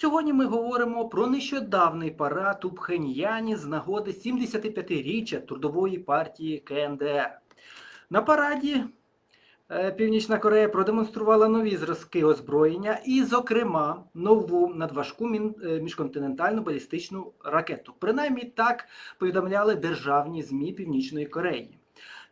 Сьогодні ми говоримо про нещодавний парад у Пхеньяні з нагоди 75-річчя трудової партії КНДР. На параді е, Північна Корея продемонструвала нові зразки озброєння і, зокрема, нову надважку е, міжконтинентальну балістичну ракету. Принаймні так повідомляли державні ЗМІ Північної Кореї.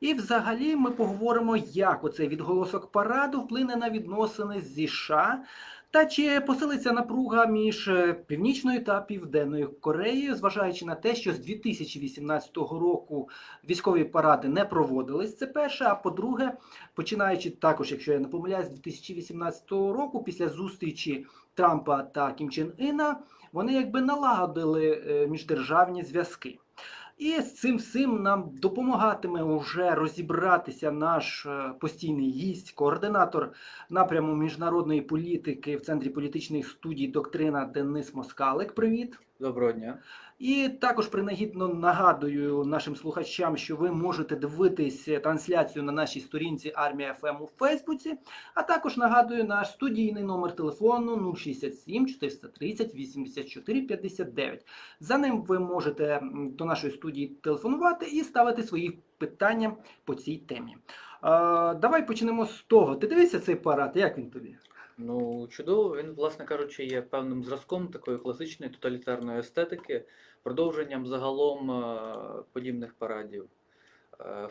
І взагалі ми поговоримо, як оцей відголосок параду вплине на відносини зі США та чи посилиться напруга між е, Північною та Південною Кореєю, зважаючи на те, що з 2018 року військові паради не проводились. Це перше. А по-друге, починаючи також, якщо я не помиляюсь, з 2018 року, після зустрічі Трампа та Кім Чен Іна, вони якби налагодили е, міждержавні зв'язки. І з цим всім нам допомагатиме уже розібратися наш е, постійний гість, координатор напряму міжнародної політики в центрі політичних студій доктрина Денис Москалик. Привіт. Доброго дня. І також принагідно нагадую нашим слухачам, що ви можете дивитись трансляцію на нашій сторінці Армія ФМ у Фейсбуці. А також нагадую наш студійний номер телефону 067 430 84 59. За ним ви можете до нашої студії телефонувати і ставити свої питання по цій темі. Давай почнемо з того. Ти дивишся цей парад? Як він тобі? Ну, чудово, він, власне кажучи, є певним зразком такої класичної тоталітарної естетики, продовженням загалом е, подібних парадів е,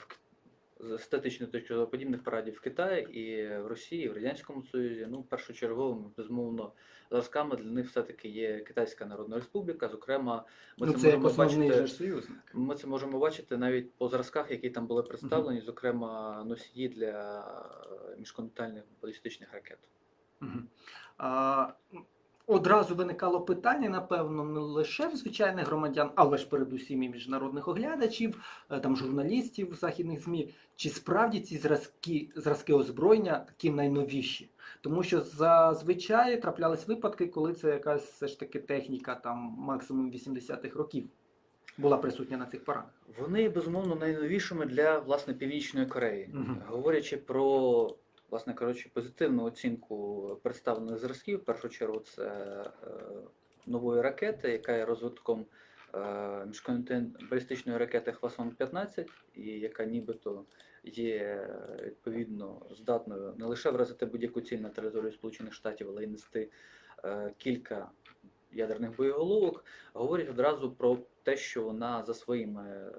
з естетичної точки зору подібних парадів в Китаї і в Росії, і в Радянському Союзі. Ну, першочерговими, безумовно, зразками для них все-таки є Китайська Народна Республіка. Зокрема, ми ну, це це можемо бачити. союзник. Ми це можемо бачити навіть по зразках, які там були представлені, зокрема носії для е, міжконтинентальних балістичних ракет. Одразу виникало питання, напевно, не лише в звичайних громадян, але ж передусім і міжнародних оглядачів, е, там журналістів західних ЗМІ, чи справді ці зразки, зразки озброєння такі найновіші? Тому що зазвичай траплялись випадки, коли це якась все ж таки техніка там максимум 80-х років була присутня на цих парадах. Вони безумовно найновішими для власне Північної Кореї. Мгм. Говорячи про власне кажучи, позитивну оцінку представлених зразків, в першу чергу це е, нової ракети, яка є розвитком е, балістичної ракети Хвасон 15 і яка нібито є е, відповідно здатною не лише вразити будь-яку ціль на територію Сполучених Штатів, але й нести е, кілька ядерних боєголовок, говорять одразу про те, що вона за своїми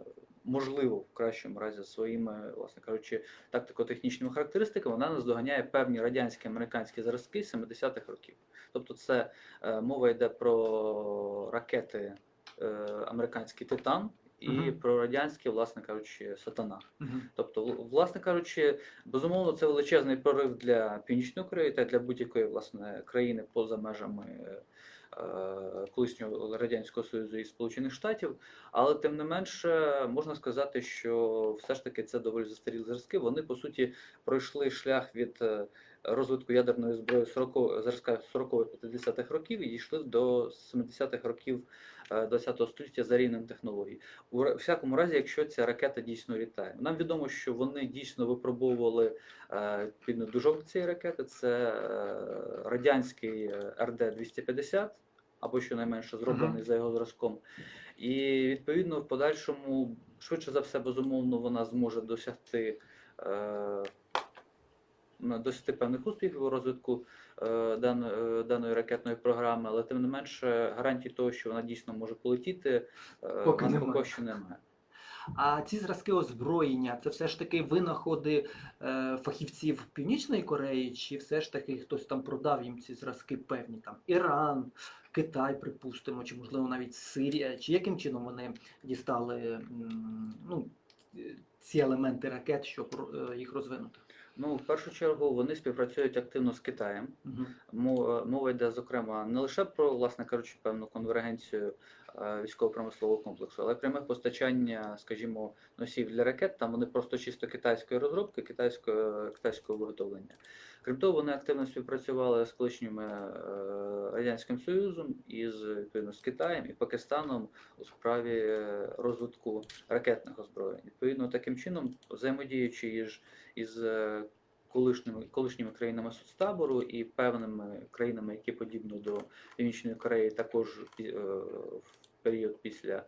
можливо, в кращому разі, своїми, власне кажучи, тактико-технічними характеристиками, вона наздоганяє певні радянські американські зразки 70-х років. Тобто, це е, мова йде про ракети е, американський Титан і Мгм. про радянські, власне кажучи, сатана. Мгм. Тобто, власне кажучи, безумовно, це величезний прорив для Північної Кореї та для будь-якої власне країни поза межами е, колишнього радянського союзу і Сполучених Штатів. Але тим не менше можна сказати, що все ж таки це доволі застарілі зразки. Вони по суті пройшли шлях від е, розвитку ядерної зброї 40 зразка 40-50-х років і дійшли до 70-х років е, 20-го століття за рівнем технологій. У всякому разі, якщо ця ракета дійсно літає. Нам відомо, що вони дійсно випробовували е, відповідно дужок цієї ракети. Це е, радянський е, РД-250, або щонайменше зроблений за його зразком. І відповідно в подальшому, швидше за все, безумовно, вона зможе досягти. Е, досягти певних успіхів у розвитку е, даної, е, даної ракетної програми, але тим не менше гарантій того, що вона дійсно може полетіти, е, Поки нас немає. поки що немає. А ці зразки озброєння це все ж таки винаходи е, фахівців Північної Кореї, чи все ж таки хтось там продав їм ці зразки певні там Іран, Китай, припустимо, чи можливо навіть Сирія, чи яким чином вони дістали ну, е, ці елементи ракет, щоб е, їх розвинути? Ну, в першу чергу, вони співпрацюють активно з Китаєм. Мова, мова йде, зокрема, не лише про, власне кажучи, певну конвергенцію е, військово-промислового комплексу, але пряме постачання, скажімо, носіїв для ракет. Там вони просто чисто китайської розробки, китайського, китайського виготовлення. Крім того, вони активно співпрацювали з колишнім е, Радянським Союзом і з відповідно з Китаєм і Пакистаном у справі е, розвитку ракетних озброєнь. Відповідно, таким чином, взаємодіючи із, е, колишніми, колишніми країнами соцтабору і певними країнами, які подібно до Північної Кореї, також в період після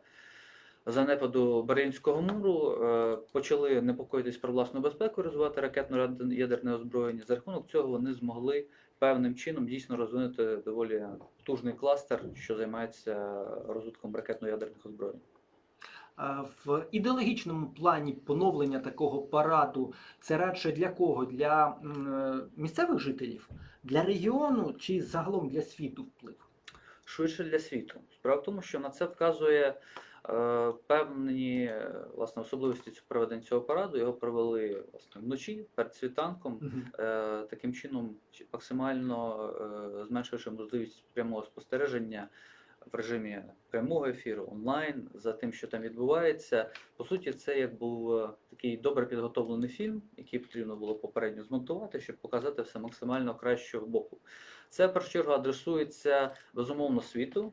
занепаду Берлінського муру е, почали непокоїтись про власну безпеку, розвивати ракетно-ядерне озброєння. За рахунок цього вони змогли певним чином дійсно розвинути доволі потужний кластер, що займається розвитком ракетно-ядерних озброєнь. В ідеологічному плані поновлення такого параду це радше для кого? Для е, місцевих жителів, для регіону чи загалом для світу вплив? швидше для світу. Справа в тому, що на це вказує певні е, власне особливості проведення цього параду. Його провели власне вночі перед світанком. Е, таким чином максимально е, зменшивши можливість прямого спостереження в режимі прямого ефіру онлайн за тим, що там відбувається. По суті, це як був такий добре підготовлений фільм, який потрібно було попередньо змонтувати, щоб показати все максимально кращого боку. Це в першу чергу адресується безумовно світу.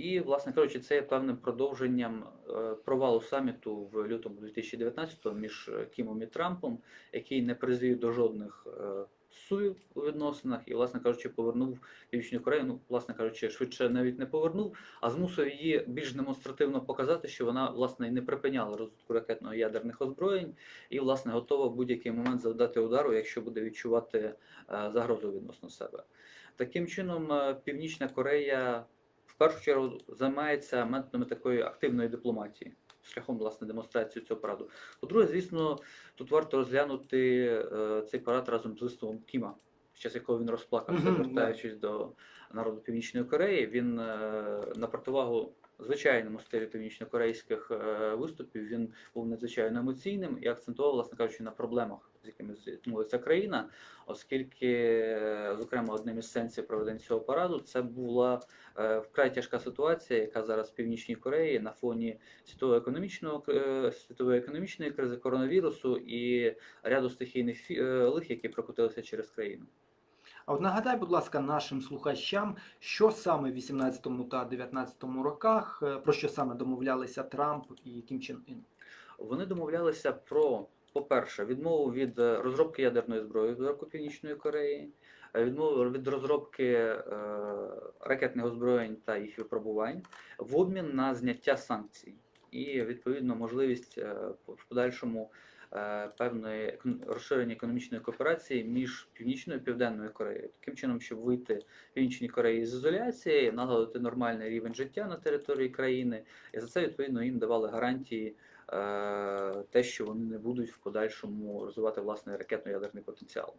І, власне кажучи, це є певним продовженням е, провалу саміту в лютому 2019 між е, Кімом і Трампом, який не призвів до жодних е, суїв у відносинах і, власне кажучи, повернув Північну Корею. Ну, власне кажучи, швидше навіть не повернув, а змусив її більш демонстративно показати, що вона власне і не припиняла розвитку ракетно-ядерних озброєнь, і власне готова в будь-який момент завдати удару, якщо буде відчувати загрозу відносно себе. Таким чином, Північна Корея першу чергу займається методами такої активної дипломатії. Шляхом власне демонстрації цього параду. По-друге, звісно, тут варто розглянути е, цей парад разом з виступом Кіма, під час якого він розплакався, Мгм, звертаючись до народу Північної Кореї. Він е, на противагу звичайному стилі північнокорейських е, виступів він був надзвичайно емоційним і акцентував, власне кажучи, на проблемах, з якими зіткнулася країна, оскільки, е, зокрема, одним із сенсів проведення цього параду це була е, вкрай тяжка ситуація, яка зараз в Північній Кореї на фоні світового економічного е, світової економічної кризи коронавірусу і ряду стихійних лих, які прокотилися через країну. А от нагадай, будь ласка, нашим слухачам, що саме в 18 та 19 роках, е, про що саме домовлялися Трамп і Кім Чен Ін? Вони домовлялися про, по-перше, відмову від е, розробки ядерної зброї боку Північної Кореї, е, відмову від розробки ракетних озброєнь та їх випробувань в обмін на зняття санкцій і відповідно можливість в подальшому певної екон- розширення економічної кооперації між Північною і Південною Кореєю, таким чином, щоб вийти Північній Кореї з ізоляції, наладити нормальний рівень життя на території країни, і за це відповідно їм давали гарантії е, те, що вони не будуть в подальшому розвивати власний ракетно-ядерний потенціал.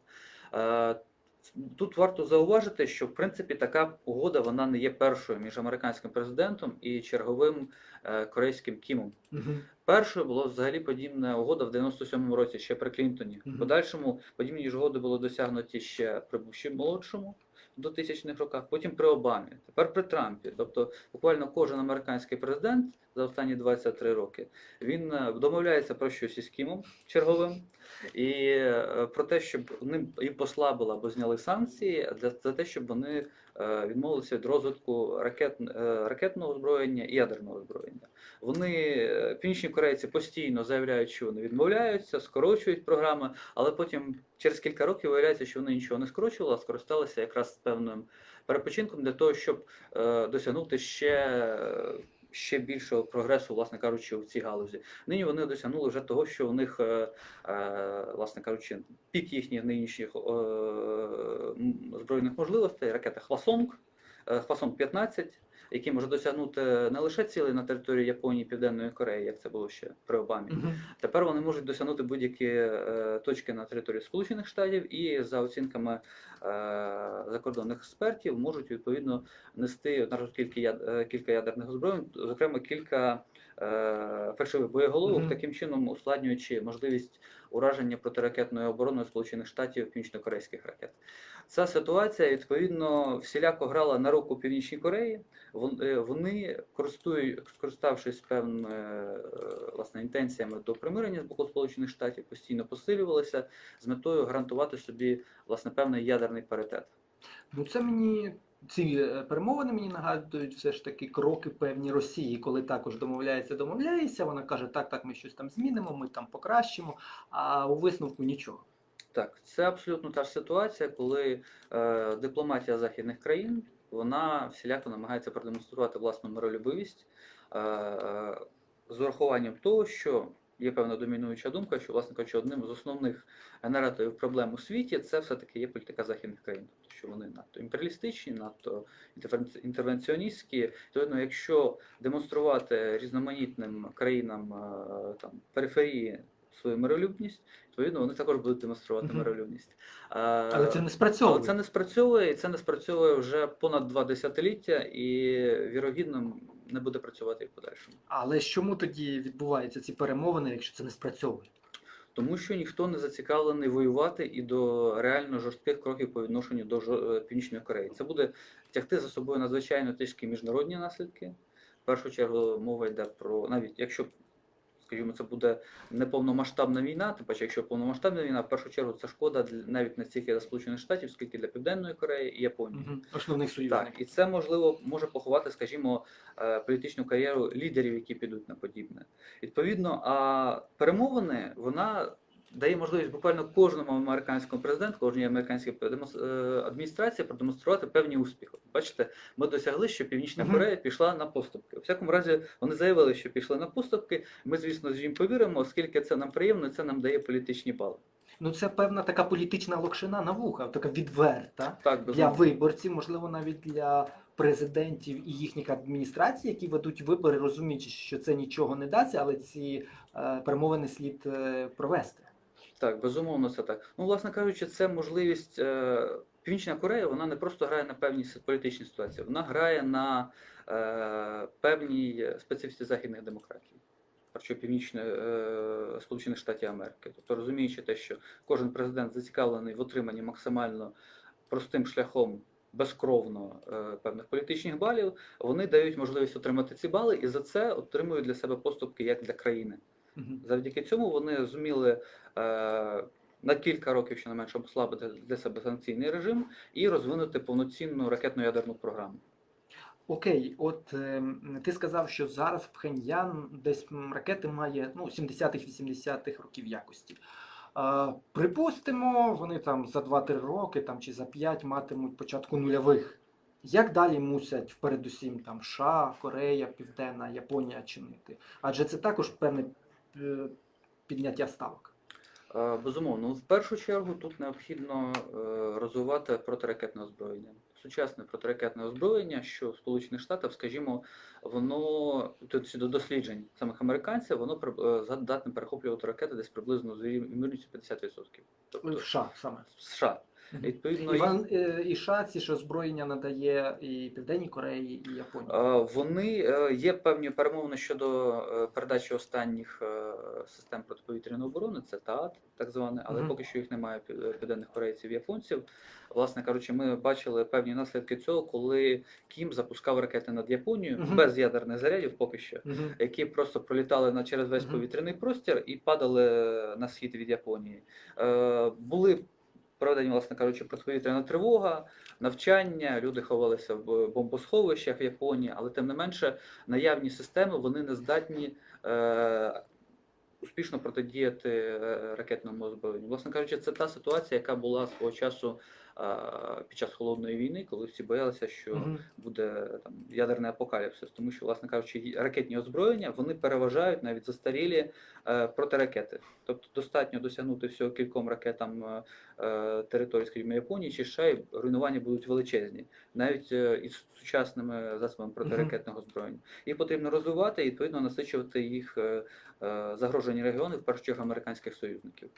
Тут варто зауважити, що в принципі така угода вона не є першою між американським президентом і черговим е, корейським Кімом. Угу. Першою була взагалі подібна угода в 97-му році, ще при Клінтоні. Угу. В подальшому подібні ж угоди були досягнуті ще при Буші молодшому до тисячних роках, потім при Обамі, тепер при Трампі. Тобто, буквально кожен американський президент за останні 23 роки він е, домовляється про щось із Кімом черговим. І е, про те, щоб ним і послабили або зняли санкції для за те, щоб вони відмовилися від розвитку ракет, е, ракетного озброєння і ядерного озброєння. Вони е, північні корейці постійно заявляють, що вони відмовляються, скорочують програми, але потім через кілька років виявляється, що вони нічого не скорочували, а скористалися якраз певним перепочинком для того, щоб е, досягнути ще. Ще більшого прогресу, власне кажучи, в цій галузі. Нині вони досягнули вже того, що у них, е, е, власне кажучи, пік їхніх нинішніх е, збройних можливостей, ракета Хвасонг, Хвасонг 15, який може досягнути не лише цілей на території Японії, Південної Кореї, як це було ще при Обамі. Мгм. Тепер вони можуть досягнути будь-які е, точки на території Сполучених Штатів і за оцінками е, закордонних експертів можуть відповідно нести одразу кілька, е, кілька ядерних озброєнь, зокрема кілька фальшивих боєголовок, Мгм. таким чином ускладнюючи можливість ураження протиракетної оборони Сполучених Штатів північно-корейських ракет. Ця ситуація відповідно всіляко грала на руку Північній Кореї. Е, Вони скориставшись певними е, власне інтенціями до примирення з боку Сполучених Штатів, постійно посилювалися з метою гарантувати собі власне певний ядерний паритет. Ну, це мені ці е, перемовини мені нагадують все ж таки кроки певні Росії, коли також домовляється, домовляється. Вона каже, так, так, ми щось там змінимо, ми там покращимо, а у висновку нічого. Так, це абсолютно та ж ситуація, коли е, дипломатія західних країн вона всіляко намагається продемонструвати власну миролюбивість е, е, з урахуванням того, що є певна домінуюча думка, що, власне кажучи, одним з основних генераторів проблем у світі це все-таки є політика західних країн, тобто, що вони надто імперіалістичні, надто інтервенціоністські. Відповідно, якщо демонструвати різноманітним країнам е, там периферії свою миролюбність, відповідно, вони також будуть демонструвати Мгм. миролюбність. Е, Але це не спрацьовує. але це не спрацьовує, і це не спрацьовує вже понад два десятиліття, і вірогідно не буде працювати і в подальшому. Але чому тоді відбуваються ці перемовини, якщо це не спрацьовує? Тому що ніхто не зацікавлений воювати і до реально жорстких кроків по відношенню до е, Північної Кореї. Це буде тягти за собою надзвичайно тяжкі міжнародні наслідки. В першу чергу мова йде про навіть якщо, скажімо, це буде неповномасштабна війна, тим паче, якщо повномасштабна війна, в першу чергу це шкода для- навіть не стільки для Сполучених Штатів, скільки для Південної Кореї і Японії. Угу. Основних. Так, і це можливо може поховати, скажімо, е, політичну кар'єру лідерів, які підуть на подібне. Відповідно, а перемовини вона дає можливість буквально кожному американському президенту, кожній американській е, адміністрації продемонструвати певні успіхи. Бачите, ми досягли, що Північна Корея пішла на поступки. У всякому разі, вони заявили, що пішли на поступки. Ми, звісно, їм повіримо, оскільки це нам приємно, це нам дає політичні бали. Ну це певна така політична локшина на вуха, така відверта. Так, для виборців, можливо, навіть для президентів і їхніх адміністрацій, які ведуть вибори, розуміючи, що це нічого не дасть, але ці е, перемовини слід е, провести. Так, безумовно, це так. Ну, власне кажучи, це можливість. Е, Північна Корея вона не просто грає на певній політичній ситуації, вона грає на е, певній специфіці західних демократій. Що Північної е, Сполучених Штатів Америки. Тобто розуміючи те, що кожен президент зацікавлений в отриманні максимально простим шляхом безкровно е, певних політичних балів, вони дають можливість отримати ці бали і за це отримують для себе поступки як для країни. Завдяки цьому вони зуміли е, на кілька років щонайменше послабити для себе санкційний режим і розвинути повноцінну ракетну ядерну програму. Окей, от е, ти сказав, що зараз Пхеньян десь ракети має ну, 70-х-80-х років якості. Е, припустимо, вони там за 2-3 роки там, чи за 5 матимуть початку нульових. Як далі мусять передусім там США, Корея, Південна, Японія чинити? Адже це також певне е, підняття ставок. Е, Безумовно, в першу чергу тут необхідно е, розвивати протиракетне озброєння. Сучасне протиракетне озброєння, що в Сполучених Штатах, скажімо, воно тут до досліджень самих американців, воно е, здатне перехоплювати ракети десь приблизно з ймовірністю 50%. Тобто США саме. США. Відповідно, Іван і США ці ж озброєння надає і Південній Кореї, і Японії. Е, Вони е, є певні перемовини щодо е, передачі останніх систем протиповітряної оборони, це ТААТ, так зване, але Мгм. поки що їх немає пі- південних корейців і японців. Власне кажучи, ми бачили певні наслідки цього, коли Кім запускав ракети над Японією Мгм. без ядерних зарядів, поки що. Мгм. Які просто пролітали на через весь Мгм. повітряний простір і падали на схід від Японії. Були проведені, власне кажучи, протиповітряна тривога, навчання, люди ховалися в бомбосховищах в Японії, але тим не менше наявні системи вони не здатні е, успішно протидіяти е, ракетному озброєнню. Власне кажучи, це та ситуація, яка була свого часу під час холодної війни, коли всі боялися, що Мгм. буде там ядерний апокаліпсис, тому що, власне кажучи, ракетні озброєння вони переважають навіть застарілі е, протиракети. Тобто достатньо досягнути всього кільком ракетам е, е, території, скажімо, Японії чи США, і руйнування будуть величезні, навіть е, із сучасними засобами протиракетного озброєння. Їх потрібно розвивати і відповідно насичувати їх е, е, загрожені регіони, в першу чергу американських союзників.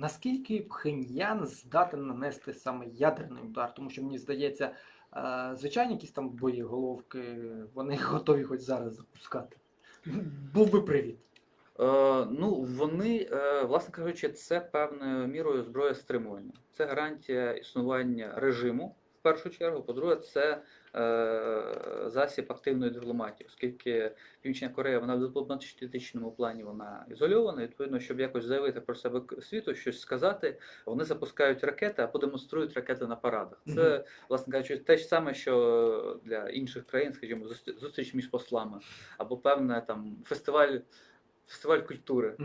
Наскільки Пхеньян здатен нанести саме ядерний удар? Тому що мені здається, е, звичайні якісь там боєголовки, вони готові хоч зараз запускати. Був би привід. Е, ну, вони, е, власне кажучи, це певною мірою зброя стримування. Це гарантія існування режиму в першу чергу. По-друге, це засіб активної дипломатії, оскільки Північна Корея вона в дипломатично-політичному плані вона ізольована. Відповідно, щоб якось заявити про себе світу, щось сказати, вони запускають ракети, а подемонструють ракети на парадах. Це, власне кажучи, те ж саме, що для інших країн, скажімо, зустріч між послами, або певне там фестиваль, фестиваль культури.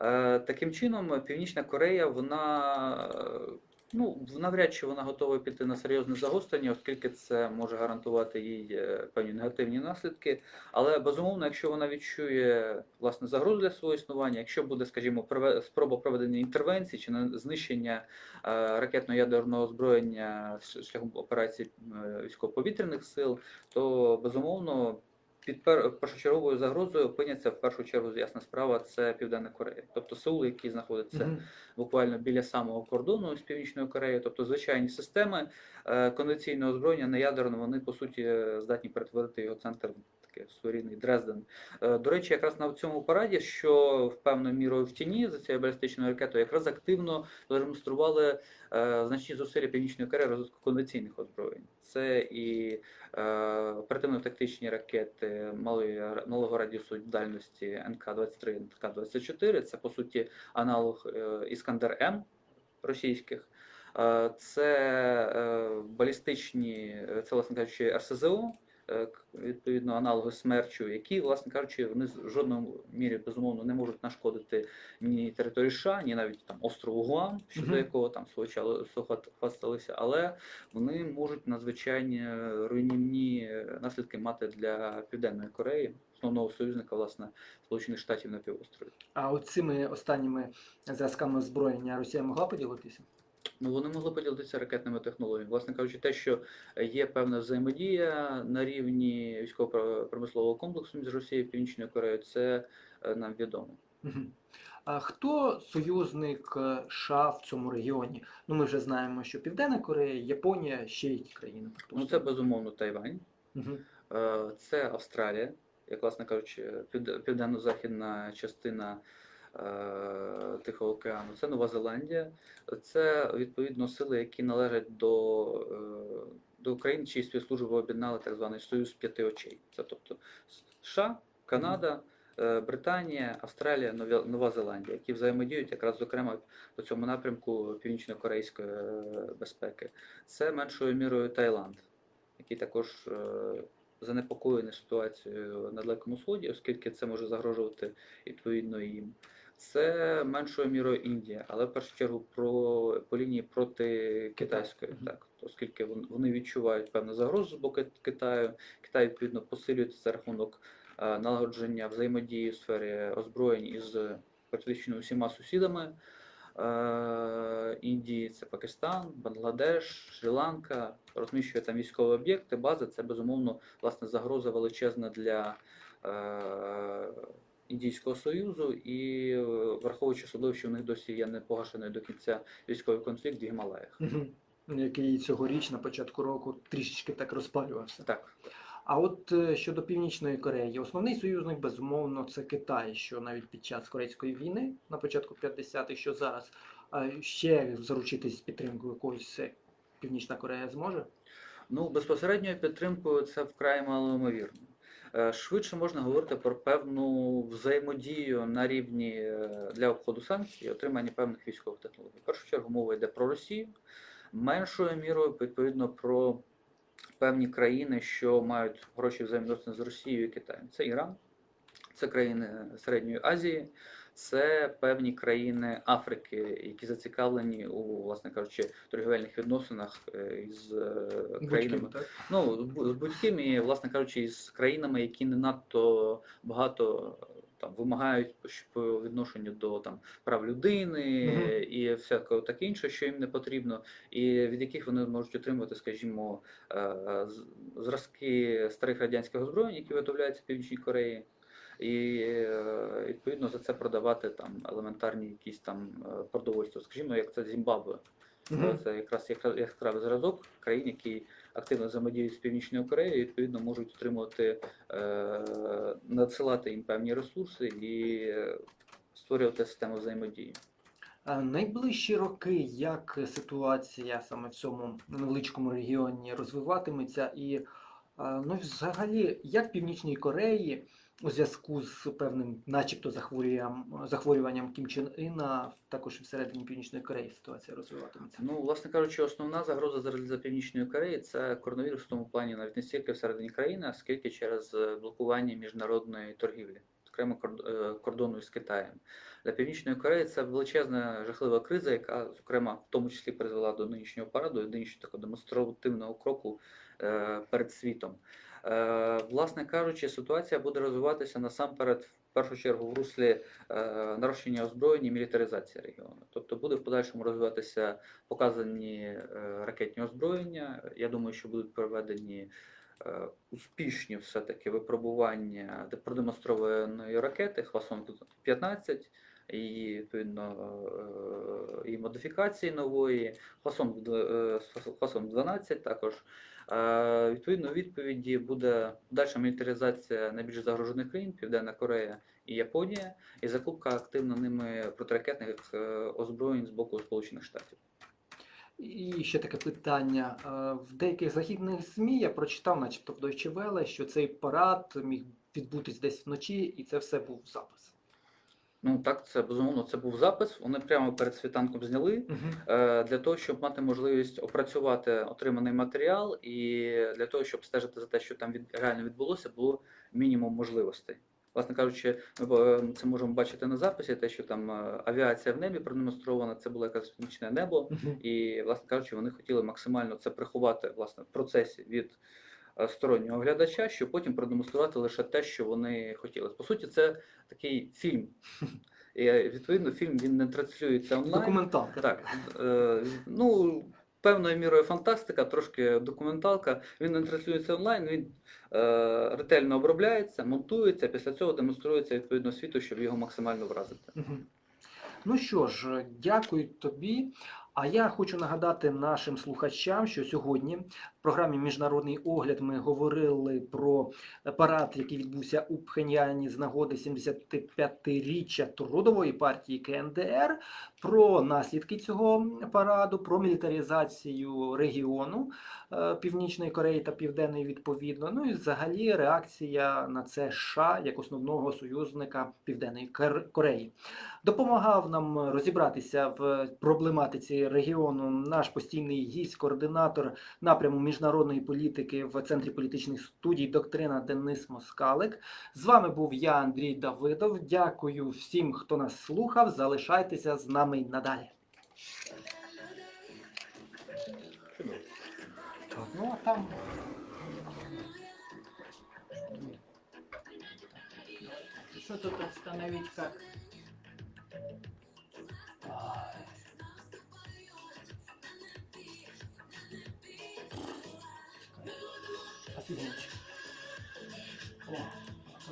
Е, Таким чином, Північна Корея, вона е, ну навряд чи вона готова піти на серйозне загострення, оскільки це може гарантувати їй е, певні негативні наслідки. Але безумовно, якщо вона відчує власне загрозу для свого існування, якщо буде, скажімо, спроба проведення інтервенції чи знищення е, ракетно-ядерного озброєння шляхом операцій е, військово-повітряних сил, то безумовно. Під першочерговою загрозою опиняться в першу чергу ясна справа це Південна Корея, тобто Сеул, який знаходиться Мгм. буквально біля самого кордону з Північною Кореєю, тобто звичайні системи е, конвенційного озброєння на ядерно, вони по суті е, здатні перетворити його центр таке своєрідний Дрезден. Е, До речі, якраз на цьому параді, що в певною мірою в тіні за цією балістичною ракетою, якраз активно продемонстрували е, значні зусилля Північної Кореї розвитку конвенційних озброєнь. Це і е, оперативно-тактичні ракети малої, малого радіусу дальності НК-23, НК-24, це по суті аналог Іскандер М російських. Це балістичні, це, власне кажучи, РСЗО, відповідно, аналоги смерчу, які, власне кажучи, вони в жодному мірі безумовно не можуть нашкодити ні території США, ні навіть там острову Гуам, щодо Мгм. якого там свого часу хвасталися, але вони можуть надзвичайні руйнівні е, наслідки мати для Південної Кореї, основного союзника, власне, Сполучених Штатів на півострові. А от цими останніми зразками озброєння Росія могла поділитися? Ну, вони могли поділитися ракетними технологіями. Власне кажучи, те, що є певна взаємодія на рівні військово-промислового комплексу між Росією і Північною Кореєю, це е, нам відомо. А хто союзник е, США в цьому регіоні? Ну, ми вже знаємо, що Південна Корея, Японія, ще які країни. Ну, це безумовно Тайвань, е, це Австралія, як власне кажучи, півд- південно-західна частина Тихого океану, це Нова Зеландія, це відповідно сили, які належать до, е, до України, чиї спецслужби об'єднали так званий Союз п'яти очей. Це тобто США, Канада. е, Британія, Австралія, Нова Зеландія, які взаємодіють якраз зокрема по цьому напрямку північно-корейської е, безпеки. Це меншою мірою Таїланд, який також е, занепокоєний ситуацією на Далекому Сході, оскільки це може загрожувати відповідно їм. Це меншою мірою Індія, але в першу чергу про по лінії проти китайської, так оскільки вони відчувають певну загрозу з боку Китаю. Китай відповідно посилюється за рахунок е, налагодження взаємодії в сфері озброєнь із практично усіма сусідами. Е, Індії, це Пакистан, Бангладеш, Шрі-Ланка, розміщує там військові об'єкти, бази. Це безумовно власне загроза величезна для е, Індійського Союзу і е, враховуючи особливо, що в них досі є не погашений до кінця військовий конфлікт в Гімалаях. Який цьогоріч на початку року трішечки так розпалювався. Так. А от е, щодо Північної Кореї, основний союзник, безумовно, це Китай, що навіть під час Корейської війни на початку 50-х, що зараз ще заручитись підтримкою якоїсь е, Північна Корея зможе? Ну, безпосередньою підтримкою це вкрай малоймовірно. Е, Швидше можна говорити про певну взаємодію на рівні е, для обходу санкцій, отримання певних військових технологій. В першу чергу мова йде про Росію, меншою мірою, відповідно, про певні країни, що мають гроші взаємодосини з Росією і Китаєм. Це Іран, це країни Середньої Азії, це певні країни Африки, які зацікавлені у, власне кажучи, торгівельних відносинах е, із е, країнами. Так? Ну, з будь-ким і, власне кажучи, із країнами, які не надто багато там вимагають по відношенню до там прав людини Мгм. і всякого таке інше, що їм не потрібно, і від яких вони можуть отримувати, скажімо, е, зразки старих радянських озброєнь, які виготовляються в Північній Кореї. І е, відповідно за це продавати там елементарні якісь там е, продовольства, скажімо, як це Зімбабве. Мгм. Це якраз яскравий зразок країн, які активно взаємодіють з Північною Кореєю, і, відповідно можуть отримувати, е, надсилати їм певні ресурси і створювати систему взаємодії. Найближчі роки, як ситуація саме в цьому невеличкому регіоні розвиватиметься, і ну, взагалі, як Північній Кореї у зв'язку з певним, начебто, захворюванням, захворюванням Кім Чен Іна, також всередині Північної Кореї ситуація розвиватиметься? Ну, власне кажучи, основна загроза зараз для Північної Кореї це коронавірус в тому плані навіть не стільки всередині країни, а скільки через блокування міжнародної торгівлі, зокрема корд- е, кордону із Китаєм. Для Північної Кореї це величезна жахлива криза, яка, зокрема, в тому числі призвела до нинішнього параду, до нинішнього такого демонстративного кроку е, перед світом. Е, Власне кажучи, ситуація буде розвиватися насамперед в першу чергу в руслі нарощення озброєння і мілітаризації регіону. Тобто буде в подальшому розвиватися показані ракетні озброєння. Я думаю, що будуть проведені успішні все-таки випробування продемонстрованої ракети Хвасон 15 і відповідно е, і модифікації нової, Хвасон, е, Хвасон 12 також. Е, Відповідно, відповіді буде дальша мілітаризація найбільш загрожених країн Південна Корея і Японія, і закупка активно ними протиракетних е, озброєнь з боку Сполучених Штатів. І ще таке питання. Е, В деяких західних ЗМІ я прочитав, начебто в Deutsche Welle, що цей парад міг відбутись десь вночі, і це все був запис. Ну так, це безумовно це був запис. Вони прямо перед світанком зняли е, для того, щоб мати можливість опрацювати отриманий матеріал, і для того, щоб стежити за те, що там від реально відбулося, було мінімум можливостей. Власне кажучи, ми е, це можемо бачити на записі, те, що там е, авіація в небі продемонстрована, це було якесь нічне небо. І, власне кажучи, вони хотіли максимально це приховати власне в процесі від е, стороннього глядача, щоб потім продемонструвати лише те, що вони хотіли. По суті, це такий фільм. І е, відповідно фільм він не транслюється онлайн. Документалка. Так, е, ну, певною мірою фантастика, трошки документалка. Він не транслюється онлайн, він е, ретельно обробляється, монтується, після цього демонструється відповідно світу, щоб його максимально вразити. Ну що ж, дякую тобі. А я хочу нагадати нашим слухачам, що сьогодні програмі Міжнародний огляд ми говорили про парад, який відбувся у Пхеньяні з нагоди 75-річчя трудової партії КНДР, про наслідки цього параду, про мілітаризацію регіону е, Північної Кореї та Південної відповідно. Ну і взагалі реакція на це США як основного союзника Південної Кореї. Допомагав нам розібратися в проблематиці регіону наш постійний гість, координатор напряму міжнародної політики в центрі політичних студій доктрина Денис Москалик. З вами був я, Андрій Давидов. Дякую всім, хто нас слухав. Залишайтеся з нами й надалі. Ну а там. Что тут остановить как?